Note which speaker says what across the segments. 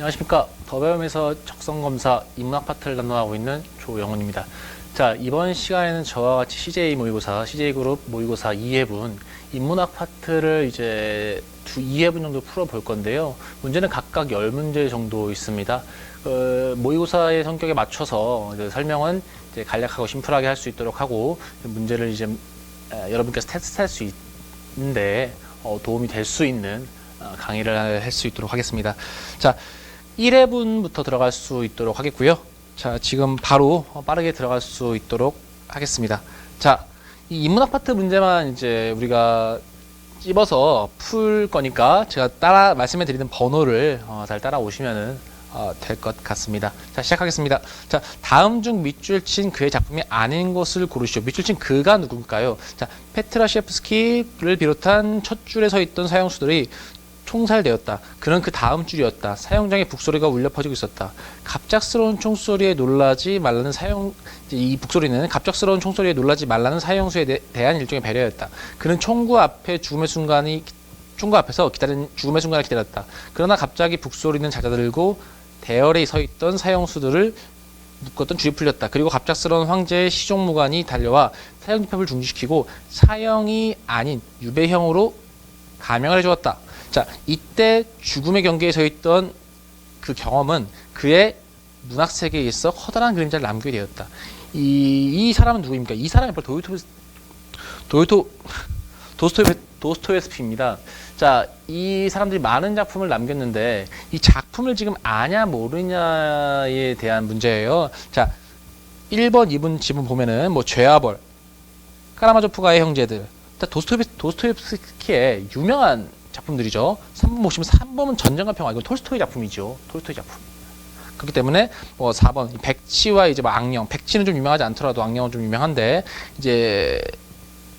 Speaker 1: 안녕하십니까. 더배움에서 적성검사 인문학 파트를 담당하고 있는 조영훈입니다. 자, 이번 시간에는 저와 같이 CJ 모의고사, CJ그룹 모의고사 2회분 인문학 파트를 이제 두 2회분 정도 풀어볼 건데요. 문제는 각각 10문제 정도 있습니다. 어, 모의고사의 성격에 맞춰서 이제 설명은 이제 간략하고 심플하게 할 수 있도록 하고 문제를 이제 에, 여러분께서 테스트할 수 있는데 어, 도움이 될 수 있는 어, 강의를 할 수 있도록 하겠습니다. 자, 1회분부터 들어갈 수 있도록 하겠고요. 자, 지금 바로 빠르게 들어갈 수 있도록 하겠습니다. 자, 이 인문학 파트 문제만 이제 우리가 찝어서 풀 거니까 제가 따라 말씀해 드리는 번호를 어, 잘 따라오시면은 어, 될것 같습니다. 자, 시작하겠습니다. 자, 다음 중 밑줄 친 그의 작품이 아닌 것을 고르시오. 밑줄 친 그가 누굴까요? 자, 페트라시에프스키를 비롯한 첫 줄에 서 있던 사형수들이 총살되었다. 그는 그 다음 줄이었다. 사형장에 북소리가 울려 퍼지고 있었다. 갑작스러운 총소리에 놀라지 말라는 사형 이 북소리는 갑작스러운 총소리에 놀라지 말라는 사형수에 대, 대한 일종의 배려였다. 그는 총구 앞에 죽음의 순간이 총구 앞에서 기다린 죽음의 순간을 기다렸다. 그러나 갑자기 북소리는 잦아들고 대열에 서 있던 사형수들을 묶었던 줄이 풀렸다. 그리고 갑작스러운 황제의 시종무관이 달려와 사형 집합을 중지시키고 사형이 아닌 유배형으로 감형을 해주었다. 자, 이때 죽음의 경계에 서 있던 그 경험은 그의 문학 세계에 있어 커다란 그림자를 남기게 되었다. 이, 이 사람은 누구입니까? 이 사람이 바로 도요토, 도요토, 도스토예, 도스토예스피입니다. 자, 이 사람들이 많은 작품을 남겼는데 이 작품을 지금 아냐 모르냐에 대한 문제예요. 자, 1번, 2번 지문 보면은 뭐 죄와벌, 카라마조프가의 형제들, 도스토예, 도스토예스키의 유명한 작품들이죠. 3번 보시면 3번은 전쟁과 평화 이건 톨스토이 작품이죠. 톨스토이 작품. 그렇기 때문에 뭐 4번 백치와 이제 뭐 악령 백치는 좀 유명하지 않더라도 악령은 좀 유명한데 이제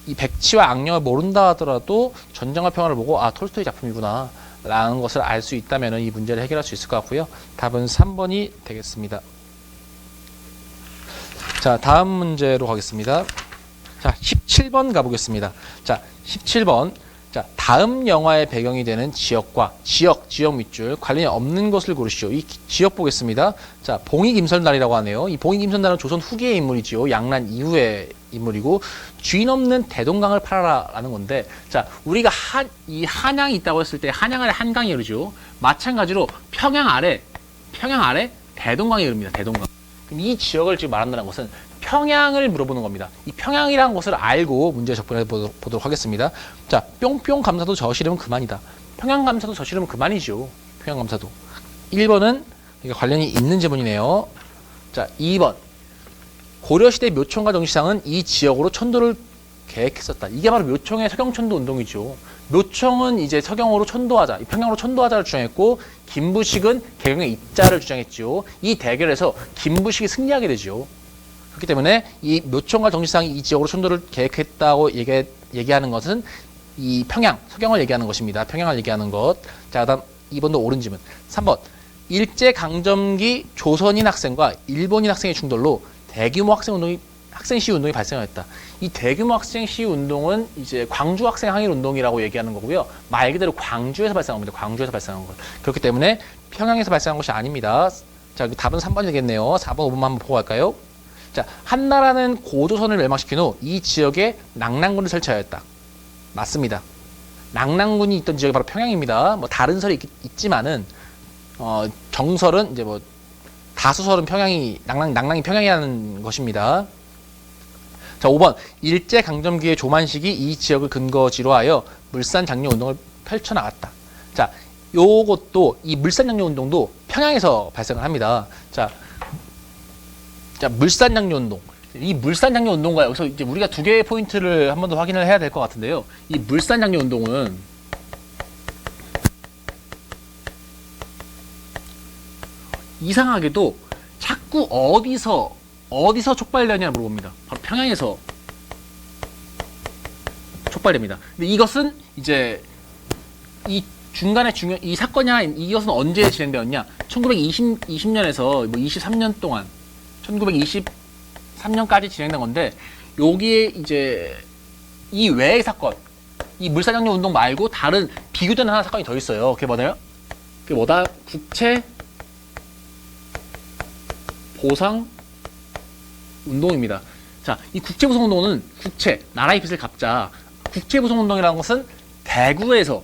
Speaker 1: 이 백치와 악령을 모른다 하더라도 전쟁과 평화를 보고 아 톨스토이 작품이구나 라는 것을 알 수 있다면 이 문제를 해결할 수 있을 것 같고요. 답은 3번이 되겠습니다. 자 다음 문제로 가겠습니다. 자 17번 가보겠습니다. 자 17번 자, 다음 영화의 배경이 되는 지역과 지역, 지역 밑줄 관련이 없는 것을 고르시오. 이 기- 지역 보겠습니다. 자, 봉이 김선달이라고 하네요. 이 봉이 김선달은 조선 후기의 인물이지요. 양란 이후의 인물이고 주인 없는 대동강을 팔아라라는 건데, 자, 우리가 한, 이 한양이 있다고 했을 때 한양 아래 한강이 흐르죠. 마찬가지로 평양 아래, 평양 아래 대동강이 흐릅니다. 대동강. 그럼 이 지역을 지금 말한다는 것은 평양을 물어보는 겁니다. 이 평양이라는 것을 알고 문제 접근해 보도록, 하겠습니다. 자, 뿅뿅 감사도 저시르면 그만이다. 평양 감사도 저시르면 그만이죠. 평양 감사도. 1번은 이게 관련이 있는 지문이네요. 자, 2번. 고려시대 묘청과 정시상은 이 지역으로 천도를 계획했었다. 이게 바로 묘청의 서경천도 운동이죠. 묘청은 이제 서경으로 천도하자, 이 평양으로 천도하자를 주장했고 김부식은 개경의 입자를 주장했죠. 이 대결에서 김부식이 승리하게 되죠. 그렇기 때문에 이 묘청과 정시상이 이 지역으로 천도를 계획했다고 얘기, 얘기하는 것은 이 평양, 서경을 얘기하는 것입니다. 평양을 얘기하는 것. 자, 그다음 2번도 옳은 지문. 3번. 일제 강점기 조선인 학생과 일본인 학생의 충돌로 대규모 학생 운동이 학생 시위 운동이 발생하였다. 이 대규모 학생 시위 운동은 이제 광주 학생 항일 운동이라고 얘기하는 거고요. 말 그대로 광주에서 발생한 겁니다. 광주에서 발생한 것. 그렇기 때문에 평양에서 발생한 것이 아닙니다. 자, 그 답은 3번이 되겠네요. 4번, 5번만 한번 보고 갈까요? 자, 한나라는 고조선을 멸망시킨 후 이 지역에 낙랑군을 설치하였다. 맞습니다. 낙랑군이 있던 지역이 바로 평양입니다. 뭐 다른 설이 있, 지만은 어, 정설은 이제 뭐 다수설은 평양이 낙랑 낙랑이 평양이라는 것입니다. 자, 5번 일제 강점기의 조만식이 이 지역을 근거지로 하여 물산 장려 운동을 펼쳐 나갔다. 자, 요것도 이 물산 장려 운동도 평양에서 발생을 합니다. 자, 자, 물산 장려 운동. 이 물산 장려 운동과 여기서 이제 우리가 두 개의 포인트를 한 번 더 확인을 해야 될 것 같은데요. 이 물산 장려 운동은 이상하게도 자꾸 어디서 어디서 촉발되냐 물어봅니다. 바로 평양에서 촉발됩니다. 근데 이것은 이제 이 중간에 중요 이 사건이 이것은 언제 진행되었냐? 1920 20년에서 뭐 23년 동안 1923년까지 진행된 건데 여기에 이제 이 외의 사건 이 물사장려 운동 말고 다른 비교되는 하나 사건이 더 있어요. 그게 뭐냐요? 그게 뭐다? 국채 보상 운동입니다. 자, 이 국제 보상 운동은 국채, 나라의 빚을 갚자. 국제 보상 운동이라는 것은 대구에서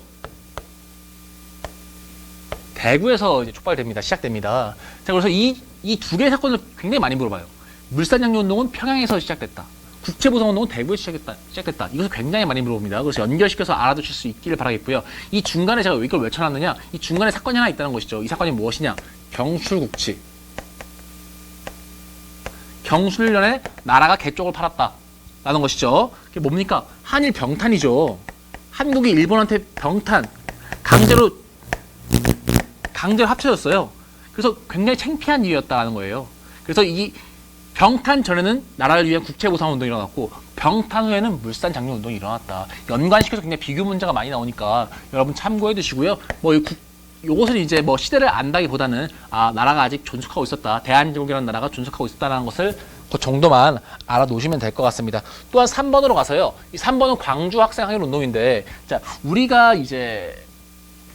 Speaker 1: 대구에서 촉발됩니다. 시작됩니다. 자, 그래서 이 이 두 개의 사건을 굉장히 많이 물어봐요. 물산장려 운동은 평양에서 시작됐다. 국제 보상 운동은 대구에서 시작했다. 시작됐다. 이것을 굉장히 많이 물어봅니다. 그래서 연결시켜서 알아두실 수 있기를 바라겠고요. 이 중간에 제가 왜 이걸 왜 쳐놨느냐? 이 중간에 사건이 하나 있다는 것이죠. 이 사건이 무엇이냐? 경술국치. 경술련에 나라가 개쪽을 팔았다. 라는 것이죠. 그게 뭡니까? 한일 병탄이죠. 한국이 일본한테 병탄, 강제로, 강제로 합쳐졌어요. 그래서 굉장히 창피한 일이었다는 거예요. 그래서 이 병탄 전에는 나라를 위한 국채보상 운동이 일어났고 병탄 후에는 물산 장려 운동이 일어났다. 연관시켜서 굉장히 비교 문제가 많이 나오니까 여러분 참고해 두시고요. 뭐이 국- 요것은 이제 뭐 시대를 안다기보다는 아 나라가 아직 존속하고 있었다. 대한민국이라는 나라가 존속하고 있었다는 것을 그 정도만 알아놓으시면 될 것 같습니다. 또한 3번으로 가서요. 이 3번은 광주 학생 항일 운동인데 자 우리가 이제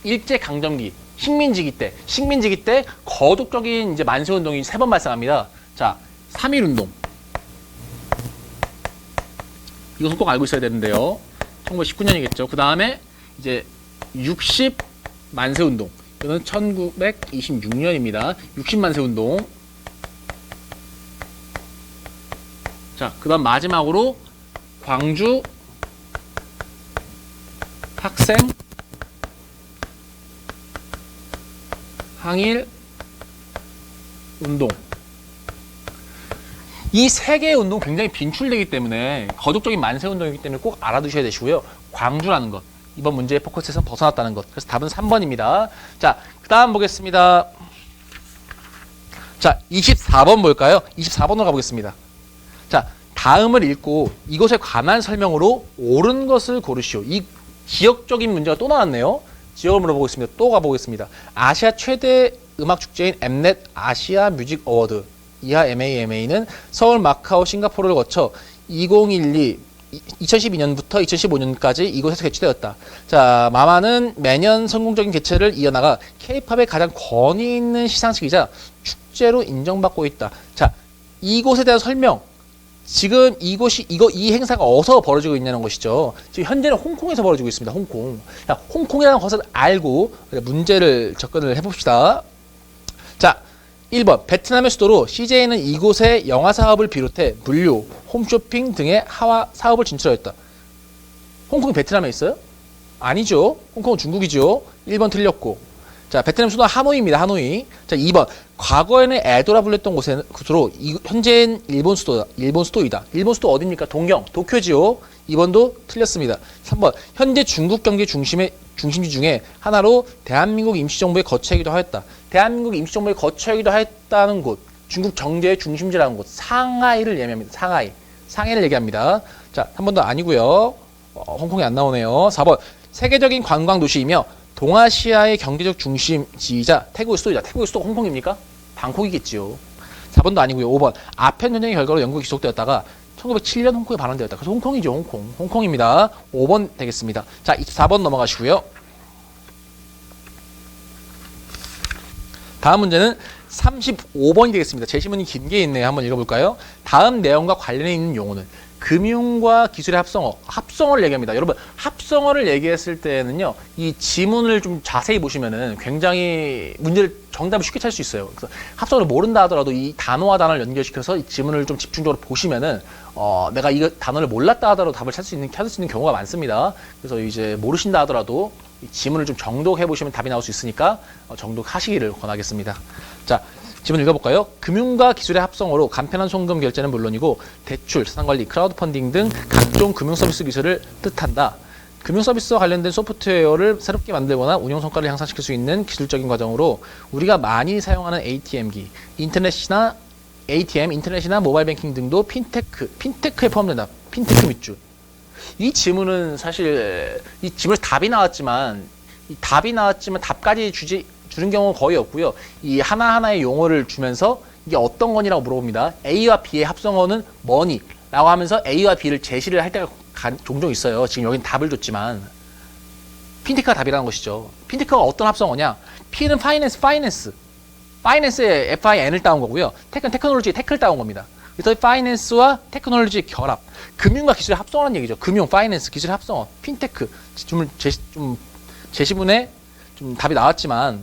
Speaker 1: 일제 강점기 식민지기 때 식민지기 때 거독적인 이제 만세 운동이 세 번 발생합니다. 자, 3.1 운동. 이것은 꼭 알고 있어야 되는데요. 1919년이겠죠. 그 다음에 이제 60 만세 운동. 이거는 1926년입니다. 60 만세 운동. 자, 그 다음 마지막으로 광주 학생 항일 운동. 이 세 개의 운동 굉장히 빈출되기 때문에 거독적인 만세 운동이기 때문에 꼭 알아두셔야 되시고요. 광주라는 것. 이번 문제의 포커스에서 벗어났다는 것. 그래서 답은 3번입니다. 자, 그 다음 보겠습니다. 자, 24번 볼까요? 24번으로 가보겠습니다. 자, 다음을 읽고 이것에 관한 설명으로 옳은 것을 고르시오. 이 지역적인 문제가 또 나왔네요. 지역을 물어보고 있습니다. 또 가보겠습니다. 아시아 최대 음악 축제인 엠넷 아시아 뮤직 어워드 이하 MAMA는 서울, 마카오, 싱가포르를 거쳐 2012 2012년부터 2015년까지 이곳에서 개최되었다. 자, 마마는 매년 성공적인 개최를 이어나가 K-팝의 가장 권위 있는 시상식이자 축제로 인정받고 있다. 자, 이곳에 대한 설명. 지금 이곳이 이거 이 행사가 어디서 벌어지고 있냐는 것이죠. 지금 현재는 홍콩에서 벌어지고 있습니다. 홍콩. 자, 홍콩이라는 것을 알고 문제를 접근을 해봅시다. 자, 1번 베트남의 수도로 CJ는 이곳에 영화 사업을 비롯해 물류, 홈쇼핑 등의 하와 사업을 진출하였다. 홍콩이 베트남에 있어요? 아니죠. 홍콩은 중국이죠. 1번 틀렸고. 자, 베트남 수도 하노이입니다. 하노이. 자, 2번. 과거에는 에도라 불렸던 곳에 곳으로 이, 현재는 일본 수도다. 일본 수도이다. 일본 수도 어디입니까? 동경, 도쿄지요. 2번도 틀렸습니다. 3번. 현재 중국 경제 중심의 중심지 중에 하나로 대한민국 임시정부의 거처이기도 하였다. 대한민국 임시정부의 거처이기도 하였다는 곳. 중국 경제의 중심지라는 곳. 상하이를 얘기합니다. 상하이. 상해를 얘기합니다. 자, 한 번도 아니고요. 어, 홍콩이 안 나오네요. 4번. 세계적인 관광 도시이며 동아시아의 경제적 중심지이자 태국의 수도이다. 태국의 수도 홍콩입니까? 방콕이겠지요. 4번도 아니고요. 5번. 아편 전쟁의 결과로 영국이 기속되었다가 1907년 홍콩에 반환되었다. 그래서 홍콩이죠. 홍콩. 홍콩입니다. 5번 되겠습니다. 자, 24번 넘어가시고요. 다음 문제는 35번이 되겠습니다. 제시문이 긴 게 있네요. 한번 읽어볼까요? 다음 내용과 관련해 있는 용어는 금융과 기술의 합성어, 합성어를 얘기합니다. 여러분, 합성어를 얘기했을 때는요, 이 지문을 좀 자세히 보시면은 굉장히 문제를 정답을 쉽게 찾을 수 있어요. 그래서 합성어를 모른다 하더라도 이 단어와 단어를 연결시켜서 이 지문을 좀 집중적으로 보시면은 어, 내가 이 단어를 몰랐다 하더라도 답을 찾을 수 있는, 찾을 수 있는 경우가 많습니다. 그래서 이제 모르신다 하더라도 이 지문을 좀 정독해 보시면 답이 나올 수 있으니까 어, 정독하시기를 권하겠습니다. 자, 지문 읽어볼까요? 금융과 기술의 합성어로 간편한 송금 결제는 물론이고 대출, 자산관리, 크라우드 펀딩 등 각종 금융 서비스 기술을 뜻한다. 금융 서비스와 관련된 소프트웨어를 새롭게 만들거나 운영 성과를 향상시킬 수 있는 기술적인 과정으로 우리가 많이 사용하는 ATM기, 인터넷이나 ATM, 인터넷이나 모바일 뱅킹 등도 핀테크, 핀테크에 포함된다. 핀테크 밑줄. 이 지문은 사실 이 지문에 답이 나왔지만 이 답이 나왔지만 답까지 주지 주는 경우는 거의 없고요. 이 하나하나의 용어를 주면서 이게 어떤 거니라고 물어봅니다. A와 B의 합성어는 뭐니 라고 하면서 A와 B를 제시를 할 때가 간- 종종 있어요. 지금 여기는 답을 줬지만 핀테크가 답이라는 것이죠. 핀테크가 어떤 합성어냐? P는 파이낸스, 파이낸스. 파이낸스의 FIN을 따온 거고요. 테크는 테크놀로지 테크를 따온 겁니다. 그래서 파이낸스와 테크놀로지의 결합, 금융과 기술의 합성어라는 얘기죠. 금융, 파이낸스, 기술의 합성어, 핀테크. 좀 제시, 좀 제시분에 좀 답이 나왔지만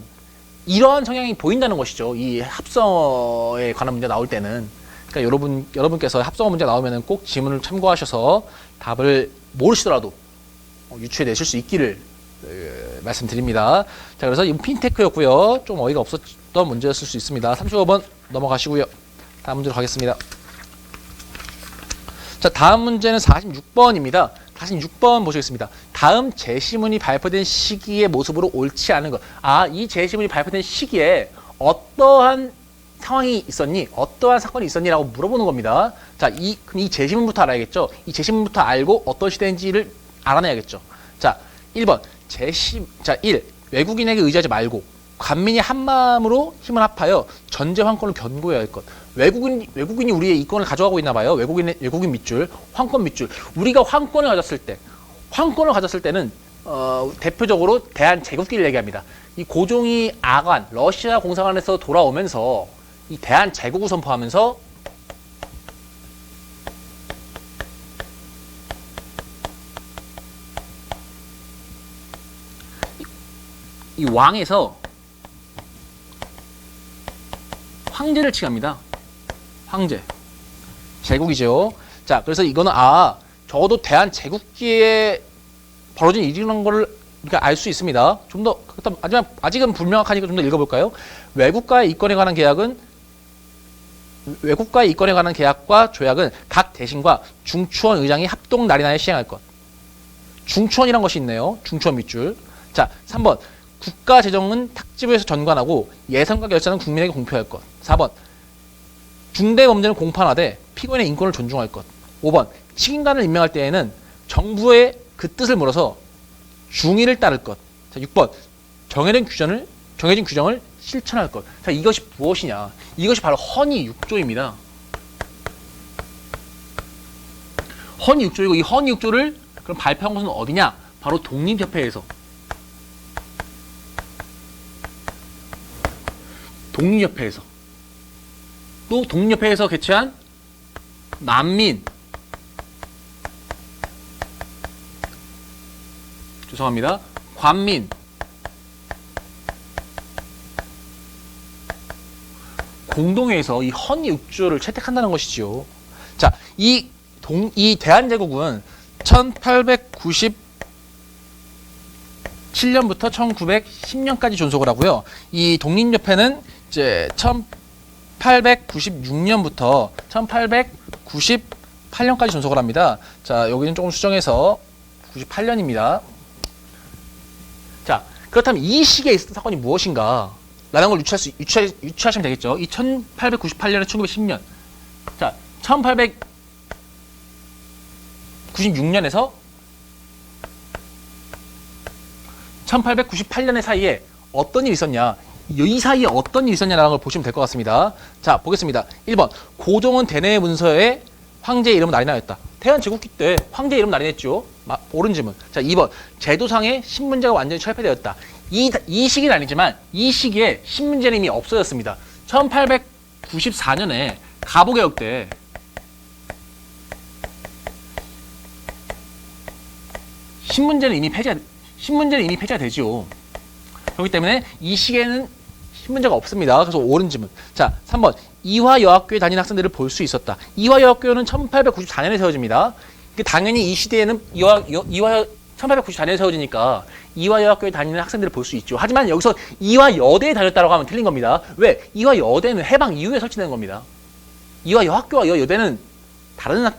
Speaker 1: 이러한 성향이 보인다는 것이죠. 이 합성어에 관한 문제 나올 때는. 그러니까 여러분 여러분께서 합성어 문제 나오면은 꼭 지문을 참고하셔서 답을 모르시더라도 어, 유추해 내실 수 있기를 에, 말씀드립니다. 자, 그래서 이 핀테크였고요. 좀 어이가 없었던 문제였을 수 있습니다. 35번 넘어가시고요. 다음 문제로 가겠습니다. 자, 다음 문제는 46번입니다. 46번 보시겠습니다. 다음 제시문이 발표된 시기의 모습으로 옳지 않은 것. 아, 이 제시문이 발표된 시기에 어떠한 상황이 있었니? 어떠한 사건이 있었니 라고 물어보는 겁니다. 자, 이, 이 제시문부터 알아야겠죠? 이 제시문부터 알고 어떤 시대인지를 알아내야겠죠. 자, 1번. 제시, 자, 1. 외국인에게 의지하지 말고 관민이 한 마음으로 힘을 합하여 전제 황권을 견고해야 할 것. 외국인 외국인이 우리의 이권을 가져가고 있나 봐요. 외국인 외국인 밑줄, 황권 밑줄. 우리가 황권을 가졌을 때, 황권을 가졌을 때는 어, 대표적으로 대한 제국기를 얘기합니다. 이 고종이 아간 러시아 공사관에서 돌아오면서 이 대한 제국을 선포하면서 이 왕에서 황제를 칭합니다. 황제. 제국이죠. 자, 그래서 이거는 아, 적어도 대한 제국기에 벌어진 일이라는 거를 우리가 알수 있습니다. 좀 더, 하지만 아직은 불명확하니까 좀 더 읽어볼까요? 외국과의 이권에 관한 계약은 외국과의 이권에 관한 계약과 조약은 각 대신과 중추원 의장이 합동 날인하여 시행할 것. 중추원이란 것이 있네요. 중추원 밑줄. 자, 3번. 국가 재정은 탁지부에서 전관하고 예산과 결산은 국민에게 공표할 것. 4번. 중대 범죄는 공판하되 피고인의 인권을 존중할 것. 5번. 책임관을 임명할 때에는 정부의 그 뜻을 물어서 중의를 따를 것. 자, 6번. 정해진 규정을 정해진 규정을 실천할 것. 자, 이것이 무엇이냐? 이것이 바로 헌의 6조입니다. 헌의 6조이고 이 헌의 6조를 그럼 발표한 곳은 어디냐? 바로 독립협회에서 독립협회에서 또 독립협회에서 개최한 난민 죄송합니다. 관민 공동회에서 이 헌의 육조를 채택한다는 것이지요. 자, 이 동, 이 대한제국은 1897년부터 1910년까지 존속을 하고요. 이 독립협회는 이제 1896년부터 1898년까지 존속을 합니다. 자, 여기는 조금 수정해서 98년입니다. 자, 그렇다면 이 시기에 있었던 사건이 무엇인가? 라는 걸 유추할 수, 유추하, 유추하시면 되겠죠. 이 1898년에 1910년. 자, 1896년에서 1898년의 사이에 어떤 일이 있었냐. 이 사이에 어떤 일이 있었냐라는 걸 보시면 될 것 같습니다. 자, 보겠습니다. 1번. 고종은 대내 문서에 황제의 이름을 날인하였다. 태안 제국기 때 황제 이름 날인했죠. 마, 옳은 질문. 자, 2번. 제도상의 신문제가 완전히 철폐되었다. 이, 이 시기는 아니지만 이 시기에 신문제는 이미 없어졌습니다. 1894년에 가보개혁 때 신문제는 이미 폐지 신문제는 이미 폐지가 되죠. 그렇기 때문에 이 시기에는 신 문제가 없습니다. 그래서 옳은 질문. 자, 3번. 이화 여학교에 다니는 학생들을 볼 수 있었다. 이화 여학교는 1894년에 세워집니다. 그 당연히 이 시대에는 이화, 여, 이화 1894년에 세워지니까 이화여학교에 다니는 학생들을 볼 수 있죠. 하지만 여기서 이화여대에 다녔다고 하면 틀린 겁니다. 왜? 이화여대는 해방 이후에 설치된 겁니다. 이화여학교와 여대는 다른 학,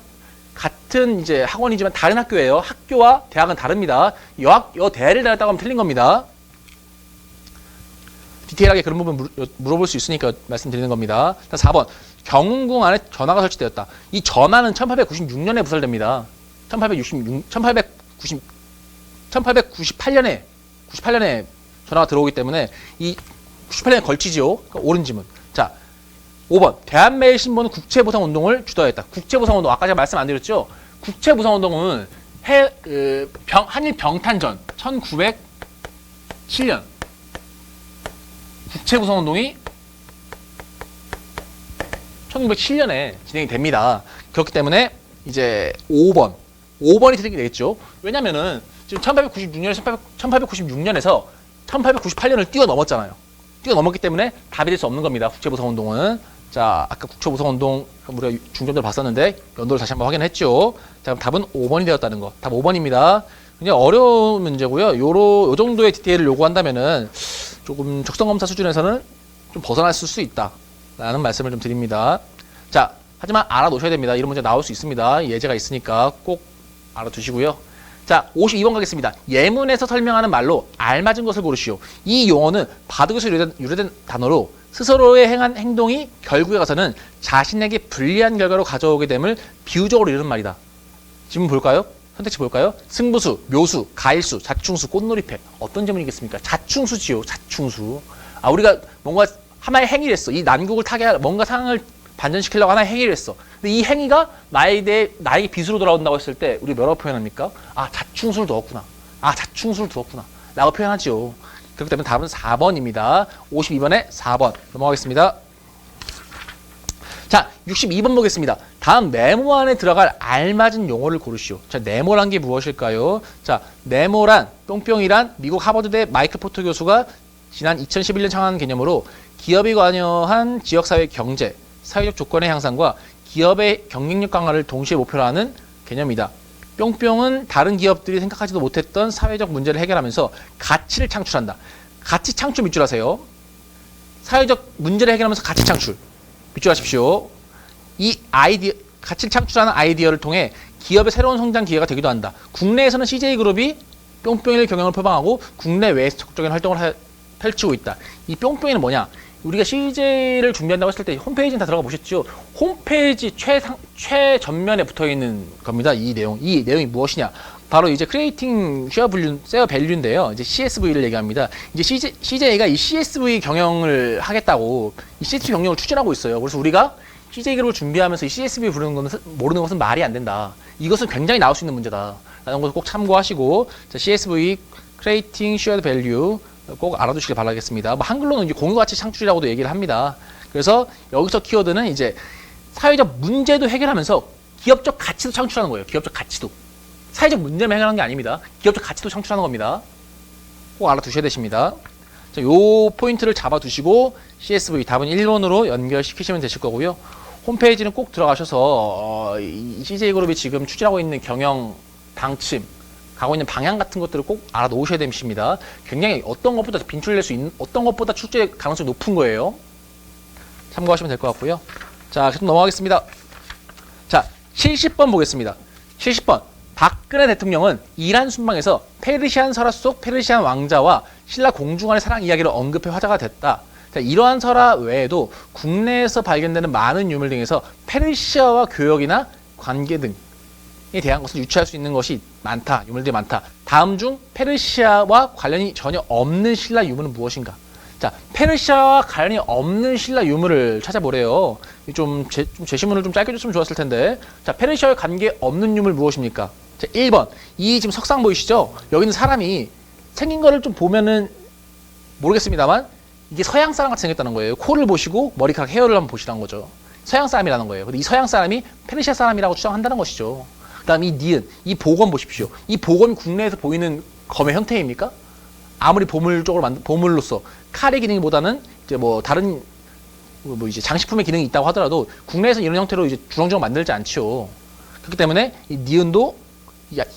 Speaker 1: 같은 이제 학원이지만 다른 학교예요. 학교와 대학은 다릅니다. 여학 여대를 다녔다고 하면 틀린 겁니다. 디테일하게 그런 부분 물- 물어볼 수 있으니까 말씀드리는 겁니다. 4번. 경운궁 안에 전화가 설치되었다. 이 전화는 1896년에 부설됩니다. 1866, 1890, 1898년에, 98년에 전화가 들어오기 때문에 이 98년에 걸치지요. 그러니까 옳은 지문. 자, 5번. 대한매일신문은 국채보상운동을 주도했다. 국채보상운동. 아까 제가 말씀 안 드렸죠? 국채보상운동은 해, 그, 병, 한일 병탄전 1907년 국채 구성 운동이 1607년에 진행이 됩니다. 그렇기 때문에 이제 5번, 5번이 틀리게 되겠죠. 왜냐면은 지금 1896년에서 1896년에서 1898년을 뛰어넘었잖아요. 뛰어넘었기 때문에 답이 될 수 없는 겁니다. 국제보상 운동은. 자, 아까 국제보상 운동 우리가 중점적으로 봤었는데 연도를 다시 한번 확인했죠. 자, 그럼 답은 5번이 되었다는 거. 답 5번입니다. 굉장히 어려운 문제고요. 요로 요 정도의 디테일을 요구한다면은 조금 적성검사 수준에서는 좀 벗어났을 수 있다. 라는 말씀을 좀 드립니다. 자, 하지만 알아놓으셔야 됩니다. 이런 문제 나올 수 있습니다. 예제가 있으니까 꼭 알아두시고요. 자, 52번 가겠습니다. 예문에서 설명하는 말로 알맞은 것을 고르시오. 이 용어는 바둑에서 유래된, 유래된 단어로 스스로의 행한 행동이 결국에 가서는 자신에게 불리한 결과로 가져오게 됨을 비유적으로 이르는 말이다. 지문 볼까요? 선택지 볼까요? 승부수, 묘수, 가일수, 자충수, 꽃놀이패. 어떤 질문이겠습니까? 자충수지요, 자충수. 아, 우리가 뭔가 하나의 행위를 했어. 이 난국을 타게 할 뭔가 상황을 반전시키려고 하나의 행위를 했어. 근데 이 행위가 나에 대해, 나에게 빚으로 돌아온다고 했을 때 우리 뭐라고 표현합니까? 아, 자충수를 두었구나. 아, 자충수를 두었구나. 라고 표현하죠. 그렇기 때문에 답은 4번입니다. 52번에 4번. 넘어가겠습니다. 자, 62번 보겠습니다. 다음 네모 안에 들어갈 알맞은 용어를 고르시오. 자, 네모란 게 무엇일까요? 자, 네모란 뿅뿅이란 미국 하버드대 마이클 포터 교수가 지난 2011년 창안한 개념으로 기업이 관여한 지역사회 경제, 사회적 조건의 향상과 기업의 경쟁력 강화를 동시에 목표로 하는 개념이다. 뿅뿅은 다른 기업들이 생각하지도 못했던 사회적 문제를 해결하면서 가치를 창출한다. 가치 창출 밑줄 하세요. 사회적 문제를 해결하면서 가치 창출. 밑줄 하십시오. 이 아이디어, 가치를 창출하는 아이디어를 통해 기업의 새로운 성장 기회가 되기도 한다. 국내에서는 CJ그룹이 뿅뿅일 경영을 표방하고 국내 외에서 적극적인 활동을 하- 펼치고 있다. 이 뿅뿅이는 뭐냐? 우리가 CJ를 준비한다고 했을 때 홈페이지는 다 들어가 보셨죠? 홈페이지 최상, 최전면에 붙어 있는 겁니다. 이 내용. 이 내용이 무엇이냐? 바로 이제 크리에이팅 쉐어 밸류, 쉐어 밸류인데요. 이제 CSV를 얘기합니다. 이제 CJ, CJ가 이 CSV 경영을 하겠다고 이 CSV 경영을 추진하고 있어요. 그래서 우리가 CJ 그룹을 준비하면서 이 CSV 부르는 것은 모르는 것은 말이 안 된다. 이것은 굉장히 나올 수 있는 문제다. 라는 것을 꼭 참고하시고 자, CSV Creating Shared Value 꼭 알아두시길 바라겠습니다. 뭐 한글로는 이제 공유 가치 창출이라고도 얘기를 합니다. 그래서 여기서 키워드는 이제 사회적 문제도 해결하면서 기업적 가치도 창출하는 거예요. 기업적 가치도. 사회적 문제만 해결하는 게 아닙니다. 기업적 가치도 창출하는 겁니다. 꼭 알아두셔야 되십니다. 자, 요 포인트를 잡아두시고 CSV 답은 1번으로 연결시키시면 되실 거고요. 홈페이지는 꼭 들어가셔서 어, 이 CJ그룹이 지금 추진하고 있는 경영 방침, 가고 있는 방향 같은 것들을 꼭 알아놓으셔야 됩니다. 굉장히 어떤 것보다 빈출될 수 있는, 어떤 것보다 출제 가능성이 높은 거예요. 참고하시면 될 것 같고요. 자, 계속 넘어가겠습니다. 자, 70번 보겠습니다. 70번. 박근혜 대통령은 이란 순방에서 페르시안 설화 속 페르시안 왕자와 신라 공주 간의 사랑 이야기를 언급해 화제가 됐다. 자, 이러한 설화 외에도 국내에서 발견되는 많은 유물 등에서 페르시아와 교역이나 관계 등에 대한 것을 유추할 수 있는 것이 많다. 유물들이 많다. 다음 중 페르시아와 관련이 전혀 없는 신라 유물은 무엇인가? 자, 페르시아와 관련이 없는 신라 유물을 찾아보래요. 좀, 제, 좀 제시문을 좀 짧게 줬으면 좋았을 텐데. 자, 페르시아와 관계 없는 유물 무엇입니까? 자, 1번. 이 지금 석상 보이시죠? 여기 있는 사람이 생긴 거를 좀 보면은 모르겠습니다만 이게 서양 사람 같이 생겼다는 거예요. 코를 보시고 머리카락 헤어를 한번 보시라는 거죠. 서양 사람이라는 거예요. 근데 이 서양 사람이 페르시아 사람이라고 추정한다는 것이죠. 그다음 이 니은, 이 복원 보십시오. 이 복원 국내에서 보이는 검의 형태입니까? 아무리 보물 쪽으로 만든 보물로서 칼의 기능보다는 이제 뭐 다른 뭐 이제 장식품의 기능이 있다고 하더라도 국내에서 이런 형태로 이제 주렁주렁 만들지 않죠. 그렇기 때문에 이 니은도 야,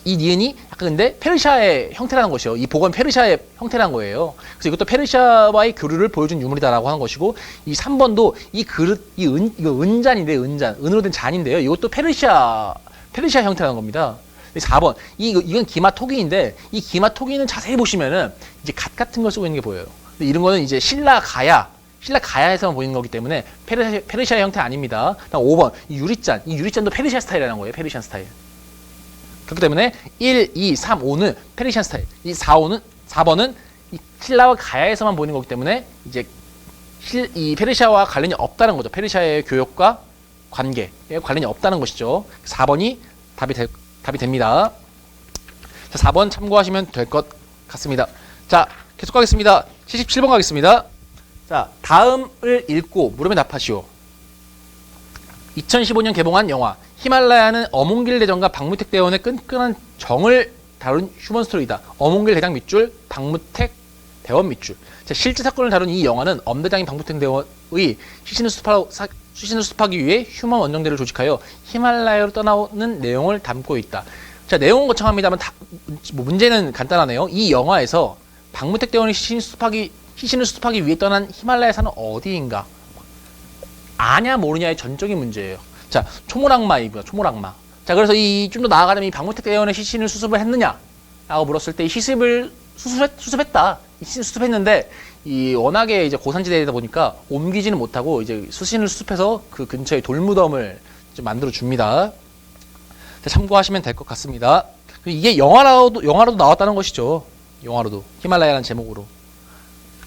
Speaker 1: 이 니은이 약간 근데 페르시아의 형태라는 것이요. 이 복원 페르시아의 형태라는 거예요. 그래서 이것도 페르시아와의 교류를 보여준 유물이다라고 하는 것이고 이 3번도 이 그릇 이 은 이거 은잔인데 은잔 은으로 된 잔인데요. 이것도 페르시아 페르시아 형태라는 겁니다. 4번 이 이건 기마 토기인데 이 기마 토기는 자세히 보시면은 이제 갓 같은 걸 쓰고 있는 게 보여요. 근데 이런 거는 이제 신라 가야 신라 가야에서만 보이는 거기 때문에 페르시아, 페르시아 형태 아닙니다. 다음 5번 이 유리잔 이 유리잔도 페르시아 스타일이라는 거예요. 페르시안 스타일. 그렇기 때문에 1, 2, 3, 5는 페르시안 스타일. 이 4, 5는 4번은 이 신라와 가야에서만 보이는 거기 때문에 이제 실, 이 페르시아와 관련이 없다는 거죠. 페르시아의 교역과 관계에 관련이 없다는 것이죠. 4번이 답이 될, 답이 됩니다. 자, 4번 참고하시면 될 것 같습니다. 자, 계속 가겠습니다. 77번 가겠습니다. 자, 다음을 읽고 물으면 답하시오. 2015년 개봉한 영화 히말라야는 어몽길 대전과 박무택 대원의 끈끈한 정을 다룬 휴먼 스토리다. 어몽길 대장 밑줄, 박무택 대원 밑줄. 자, 실제 사건을 다룬 이 영화는 엄대장인 박무택 대원의 시신을 수습하, 사- 시신을 수습하기 위해 휴먼 원정대를 조직하여 히말라야로 떠나오는 내용을 담고 있다. 자, 내용은 거창합니다만 다- 뭐 문제는 간단하네요. 이 영화에서 박무택 대원이 시신 수습하기 시신을 수습하기 위해 떠난 히말라야 산은 어디인가? 아냐 모르냐의 전적인 문제예요. 자, 초모락마이고요. 초모락마. 자, 그래서 이 좀 더 나아가면 이 박무택 대원의 시신을 수습을 했느냐? 라고 물었을 때 이 시습을 수습했, 수습했다. 이 시신 수습했는데 이 워낙에 이제 고산지대이다 보니까 옮기지는 못하고 이제 수신을 수습해서 그 근처에 돌무덤을 좀 만들어 줍니다. 자, 참고하시면 될 것 같습니다. 이게 영화로도 영화로도 나왔다는 것이죠. 영화로도 히말라야라는 제목으로.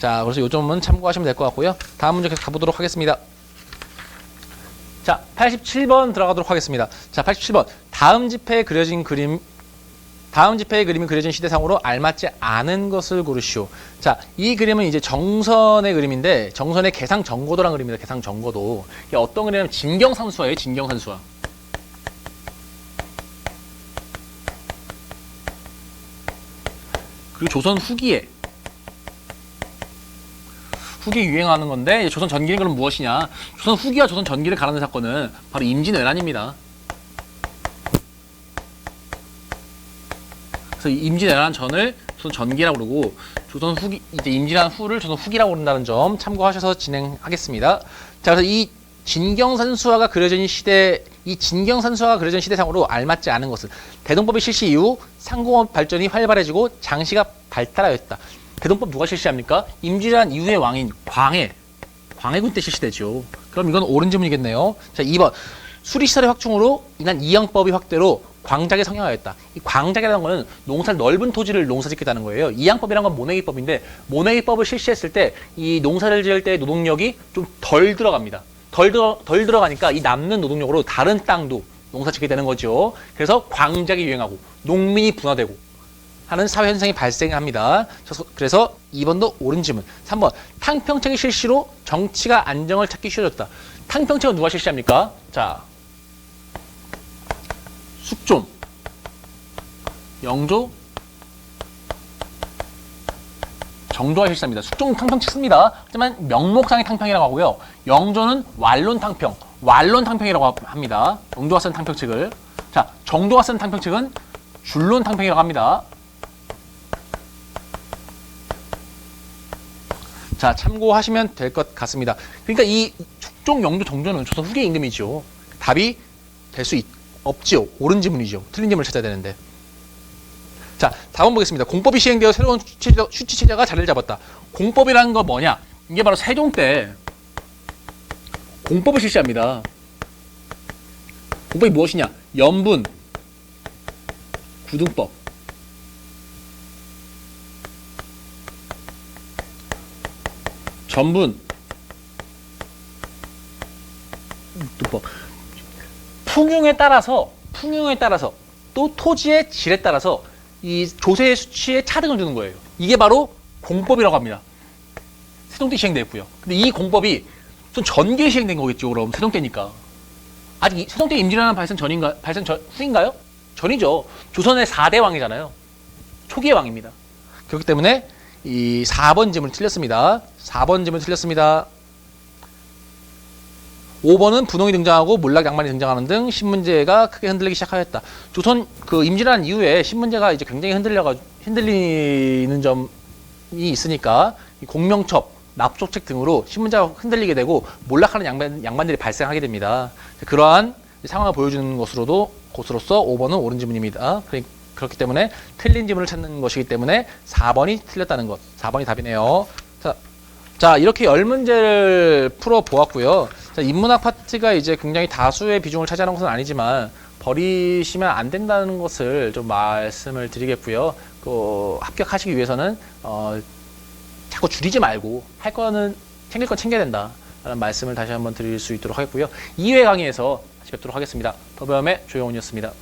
Speaker 1: 자, 그래서 요 점은 참고하시면 될 것 같고요. 다음 문제 계속 가보도록 하겠습니다. 자, 87번 들어가도록 하겠습니다. 자, 87번. 다음 지폐에 그려진 그림, 다음 지폐에 그림이 그려진 시대상으로 알맞지 않은 것을 고르시오. 자, 이 그림은 이제 정선의 그림인데, 정선의 개상 정거도란 그림입니다. 개상 정거도. 이게 어떤 그림이냐면 진경산수화예요, 진경산수화. 그리고 조선 후기에 후기에 유행하는 건데 조선 전기는 그럼 무엇이냐? 조선 후기와 조선 전기를 가르는 사건은 바로 임진왜란입니다. 그래서 이 임진왜란 전을 조선 전기라고 그러고 조선 후기 이제 임진왜란 후를 조선 후기라고 그런다는 점 참고하셔서 진행하겠습니다. 자 그래서 이 진경산수화가 그려진 시대 이 진경산수화가 그려진 시대상으로 알맞지 않은 것은 대동법의 실시 이후 상공업 발전이 활발해지고 장시가 발달하였다. 대동법 누가 실시합니까? 임진왜란 이후의 왕인 광해 광해군 때 실시되죠. 그럼 이건 옳은 질문이겠네요. 자 2번 수리시설의 확충으로 인한 이양법의 확대로 광작에 성행하였다. 이 광작이라는 거는 농사를 넓은 토지를 농사 짓겠다는 거예요. 이양법이라는 건 모내기법인데 모내기법을 실시했을 때 이 농사를 지을 때 노동력이 좀 덜 들어갑니다. 덜, 들어, 덜 들어가니까 이 남는 노동력으로 다른 땅도 농사 짓게 되는 거죠. 그래서 광작이 유행하고 농민이 분화되고 하는 사회 현상이 발생합니다. 그래서 2번도 옳은 질문. 3번 탕평책의 실시로 정치가 안정을 찾기 쉬워졌다. 탕평책은 누가 실시합니까? 자, 숙종, 영조, 정조가 실시합니다. 숙종 탕평책 씁니다. 하지만 명목상의 탕평이라고 하고요. 영조는 완론 탕평, 완론 탕평이라고 합니다. 영조가 쓴 탕평책을. 자, 정조가 쓴 탕평책은 줄론 탕평이라고 합니다. 자, 참고하시면 될 것 같습니다. 그러니까 이 축종, 영조, 정조는 조선 후기 임금이죠. 답이 될 수 없지요. 옳은 지문이죠. 틀린 지문을 찾아야 되는데. 자, 다음 보겠습니다. 공법이 시행되어 새로운 수치체제가, 수치체제가 자리를 잡았다. 공법이라는 건 뭐냐? 이게 바로 세종 때 공법을 실시합니다. 공법이 무엇이냐? 연분, 구등법, 전분, 법 풍융에 따라서 풍융에 따라서 또 토지의 질에 따라서 이 조세의 수치에 차등을 주는 거예요. 이게 바로 공법이라고 합니다. 세종 때 시행됐고요. 근데 이 공법이 좀 전기에 시행된 거겠죠. 그럼 세종 때니까. 아직 이- 세종 때 임진왜란 발생 전인가 발생 전 후인가요? 전이죠. 조선의 4대 왕이잖아요. 초기의 왕입니다. 그렇기 때문에 이 4번 질문 틀렸습니다. 4번 질문 틀렸습니다. 5번은 분홍이 등장하고 몰락 양만이 등장하는 등 신문제가 크게 흔들리기 시작하였다. 조선 그 임진왜란 이후에 신문제가 이제 굉장히 흔들려가 흔들리는 점이 있으니까 이 공명첩, 납조책 등으로 신문제가 흔들리게 되고 몰락하는 양반, 양반들이 발생하게 됩니다. 그러한 상황을 보여주는 것으로도 것으로서 5번은 옳은 지문입니다. 그러- 그렇기 때문에 틀린 지문을 찾는 것이기 때문에 4번이 틀렸다는 것. 4번이 답이네요. 자, 자 이렇게 열 문제를 풀어 보았고요. 자, 인문학 파트가 이제 굉장히 다수의 비중을 차지하는 것은 아니지만 버리시면 안 된다는 것을 좀 말씀을 드리겠고요. 그 합격하시기 위해서는 어, 자꾸 줄이지 말고 할 거는 챙길 건 챙겨야 된다라는 말씀을 다시 한번 드릴 수 있도록 하겠고요. 2회 강의에서 다시 뵙도록 하겠습니다. 더블엄의 조영훈이었습니다.